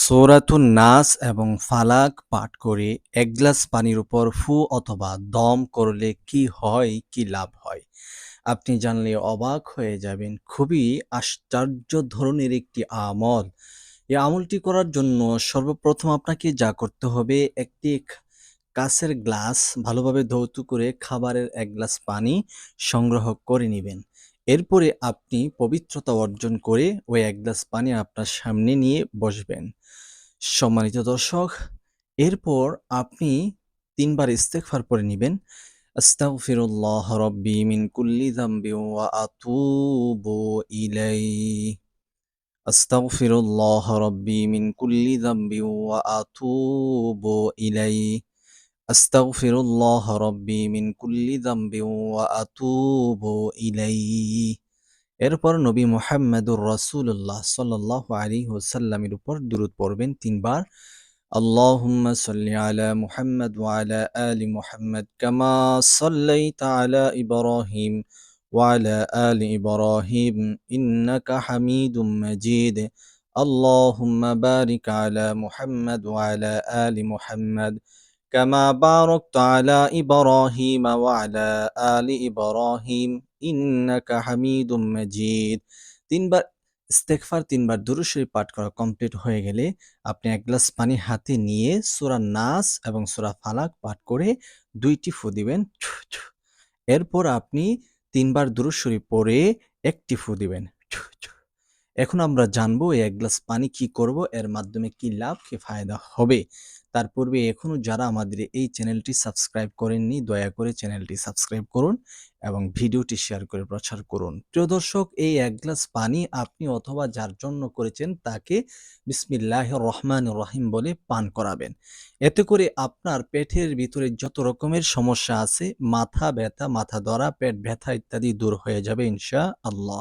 সূরাতুন নাস এবং ফালাক পাঠ করে এক গ্লাস পানির উপর ফু অথবা দম করলে কি হয়, কি লাভ হয়? আপনি জানলে অবাক হয়ে যাবেন। খুবই আশ্চর্য ধরনের একটি আমল। এই আমলটি করার জন্য সর্বপ্রথম আপনাকে যা করতে হবে একটি খ কাঁচের গ্লাস ভালোভাবে ধৌত করে খাবারের এক গ্লাস পানি সংগ্রহ করে নিবেন। এরপরে আপনি পবিত্রতা অর্জন করে ওই এক গ্লাস পানি আপনার সামনে নিয়ে বসবেন। সম্মানিত দর্শক, এরপর আপনি ৩ বার ইস্তেগফার পড়ে নিবেন। আস্তাগফিরুল্লাহ রব্বি মিন কুল্লি যামবি ওয়া আতুবু ইলাইহি। আস্তাগফিরুল্লাহ রব্বি মিন কুল্লি যামবি ওয়া আতুবু ইলাইহি। আস্তাগফিরুল্লাহ রব্বি মিন কুল্লি যামবি ওয়া আতুবু ইলাইহি। এরপর নবী মুহাম্মদুর রাসূলুল্লাহ সাল্লাল্লাহু আলাইহি ওয়াসাল্লামের উপর দুরূদ পড়বেন ৩ বার। আল্লাহুম্মা সাল্লি আলা মুহাম্মাদ ওয়া আলা আলি মুহাম্মাদ কামা সাল্লাইতা আলা ইব্রাহিম ওয়া আলা আলি ইব্রাহিম ইন্নাকা হামিদুম মাজিদ। আল্লাহুম্মা বারিক আলা মুহাম্মাদ ওয়া আলা আলি মুহাম্মাদ কামা বারাকতা আলা ইব্রাহিম ওয়া আলা আলি ইব্রাহিম ইন্নাকা হামিদুম মাজিদ। ৩ বার ইস্তেগফার ৩ বার দুরূদ শরীফ পাঠ করা কমপ্লিট হয়ে গেলে আপনি ১ গ্লাস পানি হাতে নিয়ে সূরা নাস এবং সূরা ফালাক পাঠ করে ২ টি ফু দিবেন। এরপর আপনি ৩ বার দুরূদ শরীফ পড়ে ১ ফু দিবেন। এখন আমরা জানব ১ গ্লাস পানি কি করব, এর মাধ্যমে কি লাভ, কি ফায়দা হবে। তার পূর্বে এখনও যারা আমাদের এই চ্যানেলটি সাবস্ক্রাইব করেননি দয়া করে চ্যানেলটি সাবস্ক্রাইব করুন এবং ভিডিওটি শেয়ার করে প্রচার করুন। প্রিয় দর্শক এই এক গ্লাস পানি আপনি অথবা যার জন্য করেছেন তাকে বিসমিল্লাহির রহমানির রহিম বলে পান করাবেন। এতে করে আপনার পেটের ভিতরে যত রকমের সমস্যা আছে মাথা ব্যথা, মাথা ধরা, পেট ব্যথা ইত্যাদি দূর হয়ে যাবে ইনশাআল্লাহ।